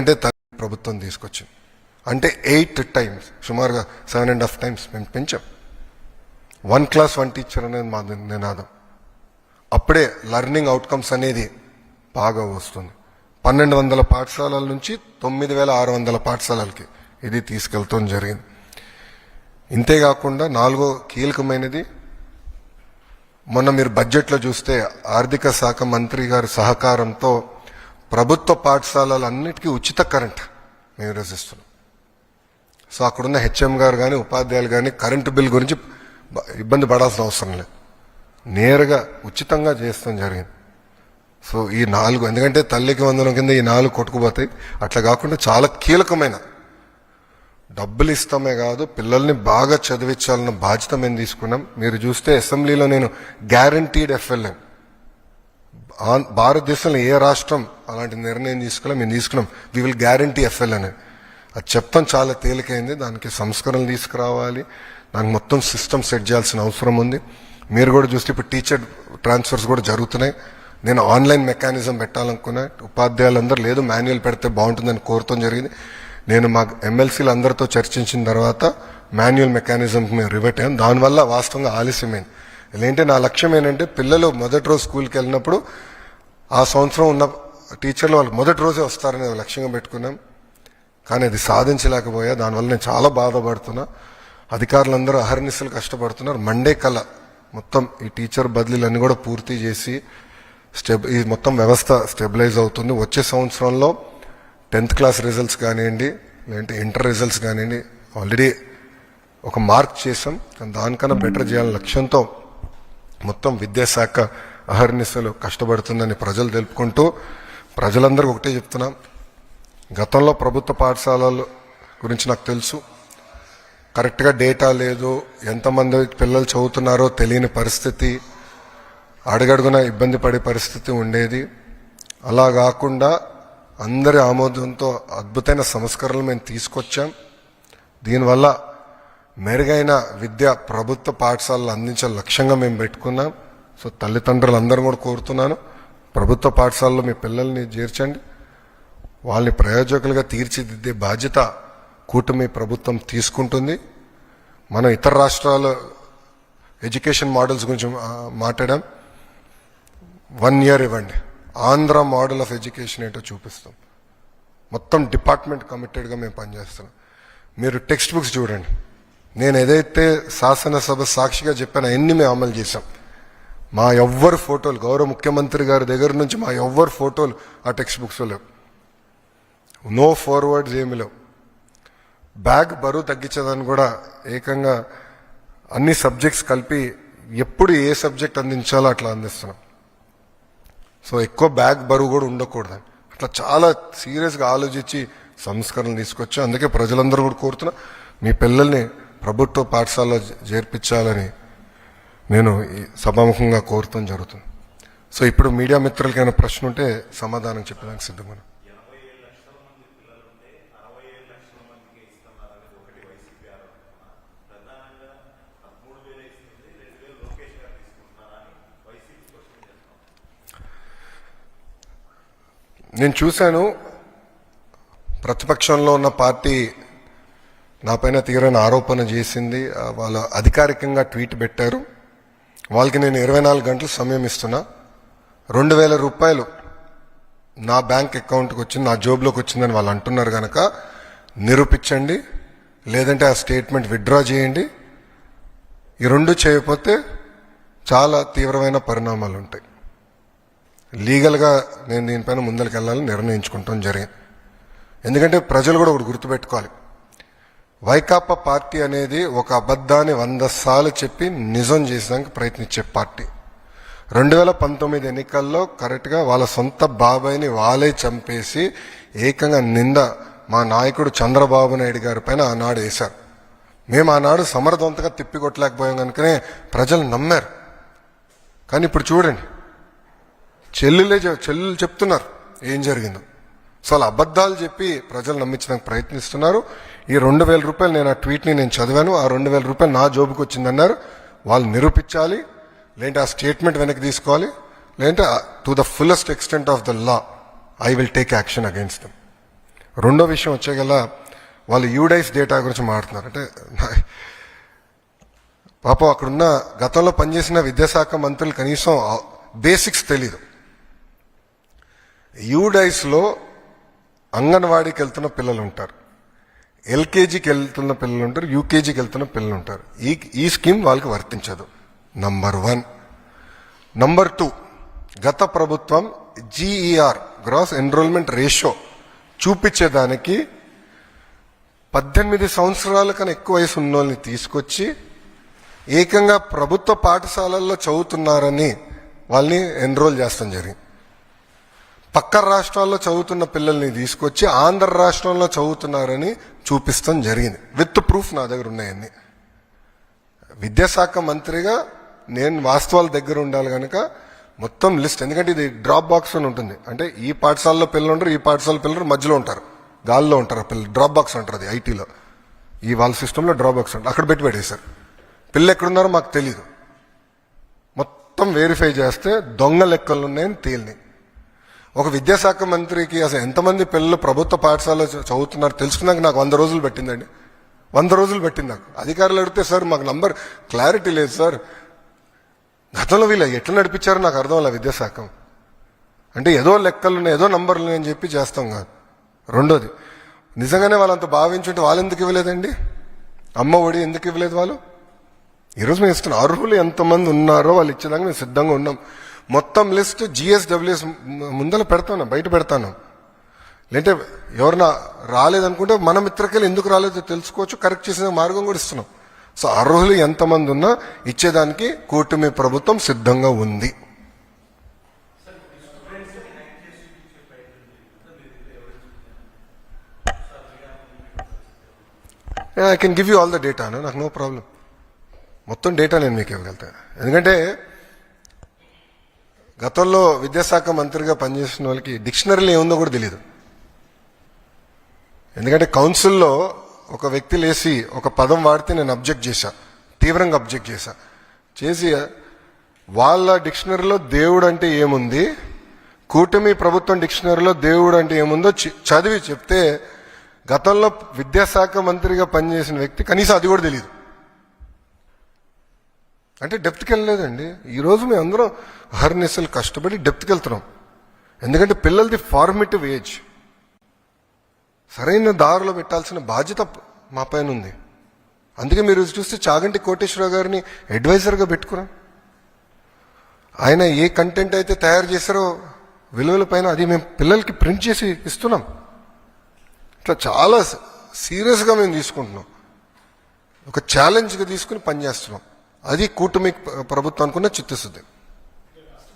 అంటే ప్రభుత్వం తీసుకొచ్చింది. అంటే ఎయిట్ టైమ్స్ సుమారుగా సెవెన్ అండ్ హాఫ్ టైమ్స్ మేము పెంచాం. వన్ క్లాస్ వన్ టీచర్ అనేది మా నినాదం. అప్పుడే లర్నింగ్ అవుట్కమ్స్ అనేది బాగా వస్తుంది. పన్నెండు వందల పాఠశాలల నుంచి తొమ్మిది వేల ఆరు వందల పాఠశాలలకి ఇది తీసుకెళ్తాం జరిగింది. ఇంతేకాకుండా నాలుగో కీలకమైనది మొన్న మీరు బడ్జెట్లో చూస్తే ఆర్థిక శాఖ మంత్రి గారి సహకారంతో ప్రభుత్వ పాఠశాలలన్నిటికీ ఉచిత కరెంట్ మేము రచిస్తున్నాం సో అక్కడున్న హెచ్ఎం గారు కానీ ఉపాధ్యాయులు కానీ కరెంటు బిల్ గురించి ఇబ్బంది పడాల్సిన అవసరం లేదు. నేరుగా ఉచితంగా చేస్తాం జరిగింది. సో ఈ నాలుగు ఎందుకంటే తల్లికి వందనం కింద ఈ నాలుగు కొట్టుకుపోతాయి. అట్లా కాకుండా చాలా కీలకమైన డబ్బులు ఇస్తామే కాదు పిల్లల్ని బాగా చదివించాలన్న బాధ్యత మేము తీసుకున్నాం. మీరు చూస్తే అసెంబ్లీలో నేను గ్యారంటీడ్ ఎఫ్ఎల్ఎం భారతదేశంలో ఏ రాష్ట్రం అలాంటి నిర్ణయం తీసుకోలే మేము తీసుకున్నాం. వి విల్ గ్యారంటీ ఎఫ్ఎల్ అని. అది చెప్తాం చాలా తేలికైంది. దానికి సంస్కరణలు తీసుకురావాలి. దానికి మొత్తం సిస్టమ్ సెట్ చేయాల్సిన అవసరం ఉంది. మీరు కూడా చూస్తే ఇప్పుడు టీచర్ ట్రాన్స్ఫర్స్ కూడా జరుగుతున్నాయి. నేను ఆన్లైన్ మెకానిజం పెట్టాలనుకున్నా. ఉపాధ్యాయులందరూ లేదు మాన్యువల్ పెడితే బాగుంటుందని కోరుతాం జరిగింది. నేను మా ఎమ్మెల్సీలు అందరితో చర్చించిన తర్వాత మాన్యువల్ మెకానిజం మేము రివర్ట్ అయ్యాం. దానివల్ల వాస్తవంగా ఆలస్యమైంది. ఏంటంటే నా లక్ష్యం ఏంటంటే పిల్లలు మొదటి రోజు స్కూల్కి వెళ్ళినప్పుడు ఆ సంవత్సరం ఉన్న టీచర్లు వాళ్ళు మొదటి రోజే వస్తారని లక్ష్యంగా పెట్టుకున్నాం. కానీ అది సాధించలేకపోయా. దానివల్ల నేను చాలా బాధపడుతున్నా. అధికారులందరూ అహర్నిశలు కష్టపడుతున్నారు. మండే కల మొత్తం ఈ టీచర్ బదిలీలన్నీ కూడా పూర్తి చేసి స్టెబ్ ఈ మొత్తం వ్యవస్థ స్టెబిలైజ్ అవుతుంది. వచ్చే సంవత్సరంలో టెన్త్ క్లాస్ రిజల్ట్స్ కానివ్వండి లేదంటే ఇంటర్ రిజల్ట్స్ కానివ్వండి ఆల్రెడీ ఒక మార్క్ చేసాం కానీ దానికన్నా బెటర్ చేయాలని లక్ష్యంతో మొత్తం విద్యాశాఖ అహర్నిశలు కష్టపడుతుందని ప్రజలు తెలుపుకుంటూ ప్రజలందరికీ ఒకటే చెప్తున్నాం. గతంలో ప్రభుత్వ పాఠశాలలు గురించి నాకు తెలుసు. కరెక్ట్గా డేటా లేదు. ఎంతమంది పిల్లలు చదువుతున్నారో తెలియని పరిస్థితి. అడుగడుగున ఇబ్బంది పడే పరిస్థితి ఉండేది. అలా కాకుండా అందరి ఆమోదంతో అద్భుతమైన సంస్కరణలు మేము తీసుకొచ్చాం. దీనివల్ల మెరుగైన విద్య ప్రభుత్వ పాఠశాలలు అందించే లక్ష్యంగా మేము పెట్టుకున్నాం. సో తల్లిదండ్రులందరూ కూడా కోరుతున్నాను. ప్రభుత్వ పాఠశాలలో మీ పిల్లల్ని చేర్చండి. వాళ్ళని ప్రయోజకులుగా తీర్చిదిద్దే బాధ్యత కూటమి ప్రభుత్వం తీసుకుంటుంది. మనం ఇతర రాష్ట్రాల ఎడ్యుకేషన్ మోడల్స్ గురించి మాట్లాడాం. వన్ ఇయర్ ఇవ్వండి. ఆంధ్ర మోడల్ ఆఫ్ ఎడ్యుకేషన్ ఏంటో చూపిస్తాం. మొత్తం డిపార్ట్మెంట్ కమిటెడ్గా మేము పనిచేస్తున్నాం. మీరు టెక్స్ట్ బుక్స్ చూడండి. నేను ఏదైతే శాసనసభ సాక్షిగా చెప్పానో అన్ని మేము అమలు చేశాం. మా ఎవ్వరు ఫోటోలు గౌరవ ముఖ్యమంత్రి గారి దగ్గర నుంచి మా ఎవ్వరు ఫోటోలు ఆ టెక్స్ట్ బుక్స్లో లేవు. నో ఫార్వర్డ్స్ ఏమి లేవు. బ్యాగ్ బరువు తగ్గించదని కూడా ఏకంగా అన్ని సబ్జెక్ట్స్ కలిపి ఎప్పుడు ఏ సబ్జెక్ట్ అందించాలో అట్లా అందిస్తున్నాం. సో ఎక్కువ బ్యాగ్ బరువు కూడా ఉండకూడదు. అట్లా చాలా సీరియస్గా ఆలోచించి సంస్కరణలు తీసుకొచ్చి అందుకే ప్రజలందరూ కూడా కోరుతున్నా మీ పిల్లల్ని ప్రభుత్వ పాఠశాలలో చేర్పించాలని నేను ఈ సభాముఖంగా కోరుతాం జరుగుతుంది. సో ఇప్పుడు మీడియా మిత్రులకైనా ప్రశ్న ఉంటే సమాధానం చెప్పడానికి సిద్ధమని. నేను చూశాను ప్రతిపక్షంలో ఉన్న పార్టీ నాపైన తీవ్రమైన ఆరోపణ చేసింది. వాళ్ళ వాళ్ళు అధికారికంగా ట్వీట్ పెట్టారు. వాళ్ళకి నేను ఇరవై నాలుగు గంటలు సమయం ఇస్తున్నా. రెండు వేల రూపాయలు నా బ్యాంక్ అకౌంట్కి వచ్చింది నా జోబులోకి వచ్చిందని వాళ్ళు అంటున్నారు కనుక నిరూపించండి లేదంటే ఆ స్టేట్మెంట్ విత్డ్రా చేయండి. ఈ రెండు చేయకపోతే చాలా తీవ్రమైన పరిణామాలు ఉంటాయి. లీగల్గా నేను దీనిపైన ముందరికి వెళ్ళాలని నిర్ణయించుకుంటాం జరిగింది. ఎందుకంటే ప్రజలు కూడా ఒకటి గుర్తుపెట్టుకోవాలి. వైకాపా పార్టీ అనేది ఒక అబద్ధాన్ని వంద సార్లు చెప్పి నిజం చేసేదానికి ప్రయత్నించే పార్టీ. రెండు వేల పంతొమ్మిది ఎన్నికల్లో కరెక్ట్గా వాళ్ళ సొంత బాబాయ్ని వాళ్ళే చంపేసి ఏకంగా నింద మా నాయకుడు చంద్రబాబు నాయుడు గారి పైన ఆనాడు వేశారు. మేము ఆనాడు సమర్థవంతంగా తిప్పికొట్టలేకపోయాం కనుకనే ప్రజలు నమ్మారు. కానీ ఇప్పుడు చూడండి. చెల్లెలే చె- చెల్లెలు చెప్తున్నారు ఏం జరిగిందో. సో అలా అబద్ధాలు చెప్పి ప్రజలు నమ్మించడానికి ప్రయత్నిస్తున్నారు. ఈ రెండు వేల రూపాయలు నేను ఆ ట్వీట్ని నేను చదివాను ఆ రెండు వేల రూపాయలు నా జోబుకి వచ్చిందన్నారు. వాళ్ళు నిరూపించాలి లేదంటే ఆ స్టేట్మెంట్ వెనక్కి తీసుకోవాలి లేదంటే to the fullest extent of the law I will take action against them రెండో విషయం వచ్చేగల వాళ్ళు యూడైస్ డేటా గురించి మాట్లాడుతున్నారు. అంటే పాపం అక్కడున్న గతంలో పనిచేసిన విద్యాశాఖ మంత్రులు కనీసం బేసిక్స్ తెలీదు. యూడైస్లో అంగన్వాడీకి వెళ్తున్న పిల్లలు ఉంటారు ఎల్కేజీకి వెళ్తున్న పిల్లలు ఉంటారు యూకేజీకి వెళ్తున్న పిల్లలు ఉంటారు. ఈ ఈ స్కీమ్ వాళ్ళకి వర్తించదు. నంబర్ వన్ నంబర్ టూ గత ప్రభుత్వం జీఈఆర్ గ్రాస్ ఎన్రోల్మెంట్ రేషియో చూపించేదానికి పద్దెనిమిది సంవత్సరాల కన్నా ఎక్కువ వయసు ఉన్న వాళ్ళని తీసుకొచ్చి ఏకంగా ప్రభుత్వ పాఠశాలల్లో చదువుతున్నారని వాళ్ళని ఎన్రోల్ చేస్తాం జరిగింది. పక్క రాష్ట్రాల్లో చదువుతున్న పిల్లల్ని తీసుకొచ్చి ఆంధ్ర రాష్ట్రంలో చదువుతున్నారని చూపిస్తాం జరిగింది. విత్ ప్రూఫ్ నా దగ్గర ఉన్నాయన్ని. విద్యాశాఖ మంత్రిగా నేను వాస్తవాల దగ్గర ఉండాలి కనుక మొత్తం లిస్ట్. ఎందుకంటే ఇది డ్రాప్ బాక్స్ అని ఉంటుంది. అంటే ఈ పాఠశాలలో పిల్లలు ఉంటారు ఈ పాఠశాల పిల్లలు మధ్యలో ఉంటారు. గాల్లో ఉంటారు పిల్లలు డ్రాప్ బాక్స్ అంటారు అది ఐటీలో. ఈ వాళ్ళ సిస్టంలో డ్రాప్ బాక్స్ ఉంటుంది. అక్కడ పెట్టి పెట్టేశారు పిల్లలు ఎక్కడున్నారో మాకు తెలియదు మొత్తం వెరిఫై చేస్తే దొంగ లెక్కలు ఉన్నాయని తేలినాయి ఒక విద్యాశాఖ మంత్రికి అసలు ఎంతమంది పిల్లలు ప్రభుత్వ పాఠశాలలో చదువుతున్నారు తెలుసుకున్నాక నాకు వంద రోజులు పెట్టిందండి. వంద రోజులు పెట్టింది నాకు. అధికారులు అడిగితే సార్ మాకు నంబర్ క్లారిటీ లేదు సార్. గతంలో వీళ్ళు ఎట్లా నడిపించారో నాకు అర్థం అలా విద్యాశాఖ. అంటే ఏదో లెక్కలు ఉన్నాయి ఏదో నంబర్లు అని చెప్పి చేస్తాం కాదు. రెండోది నిజంగానే వాళ్ళంత భావించుంటే వాళ్ళు ఎందుకు ఇవ్వలేదండి? అమ్మ ఒడి ఎందుకు ఇవ్వలేదు వాళ్ళు? ఈరోజు మేము ఇస్తున్నాం అర్హులు ఎంతమంది ఉన్నారో వాళ్ళు ఇచ్చేదాకా మేము సిద్ధంగా ఉన్నాం. మొత్తం లిస్ట్ జిఎస్డబ్ల్యూఎస్ ముందర పెడతాను బయట పెడతాను. లేదంటే ఎవరన్నా రాలేదనుకుంటే మన మిత్రకెళ్ళి ఎందుకు రాలేదో తెలుసుకోవచ్చు కరెక్ట్ చేసిన మార్గం కూడా ఇస్తున్నాం. సో అర్హులు ఎంతమంది ఉన్నా ఇచ్చేదానికి కూటమి ప్రభుత్వం సిద్ధంగా ఉంది. I can give you all the data నాకు నో ప్రాబ్లం మొత్తం డేటా నేను మీకు ఇవ్వగలుగుతాను ఎందుకంటే గతంలో విద్యాశాఖ మంత్రిగా పనిచేసిన వాళ్ళకి డిక్షనరీలో ఏముందో కూడా తెలియదు ఎందుకంటే కౌన్సిల్లో ఒక వ్యక్తి లేసి ఒక పదం వాడితే నేను అబ్జెక్ట్ చేశా. తీవ్రంగా అబ్జెక్ట్ చేశా. చేసి వాళ్ళ డిక్షనరీలో దేవుడు అంటే ఏముంది? కూటమి ప్రభుత్వం డిక్షనరీలో దేవుడు అంటే ఏముందో చదివి చెప్తే గతంలో విద్యాశాఖ మంత్రిగా పనిచేసిన వ్యక్తి కనీసం అది కూడా తెలియదు అంటే డెప్త్కి వెళ్ళలేదండి ఈరోజు మేము అందరం హర్నిసలు కష్టపడి డెప్త్కి వెళ్తున్నాం ఎందుకంటే పిల్లలది ఫార్మేటివ్ ఏజ్. సరైన దారిలో పెట్టాల్సిన బాధ్యత మా పైన ఉంది. అందుకే మీరు చూస్తే చాగంటి కోటేశ్వరరావు గారిని అడ్వైజర్గా పెట్టుకున్నాం. ఆయన ఏ కంటెంట్ అయితే తయారు చేశారో విలువల పైన అది మేము పిల్లలకి ప్రింట్ చేసి ఇస్తున్నాం. ఇట్లా చాలా సీరియస్గా మేము తీసుకుంటున్నాం. ఒక ఛాలెంజ్గా తీసుకుని పనిచేస్తున్నాం. అది కూటమి ప్రభుత్వానికి ఉన్న చిత్తశుద్ధి.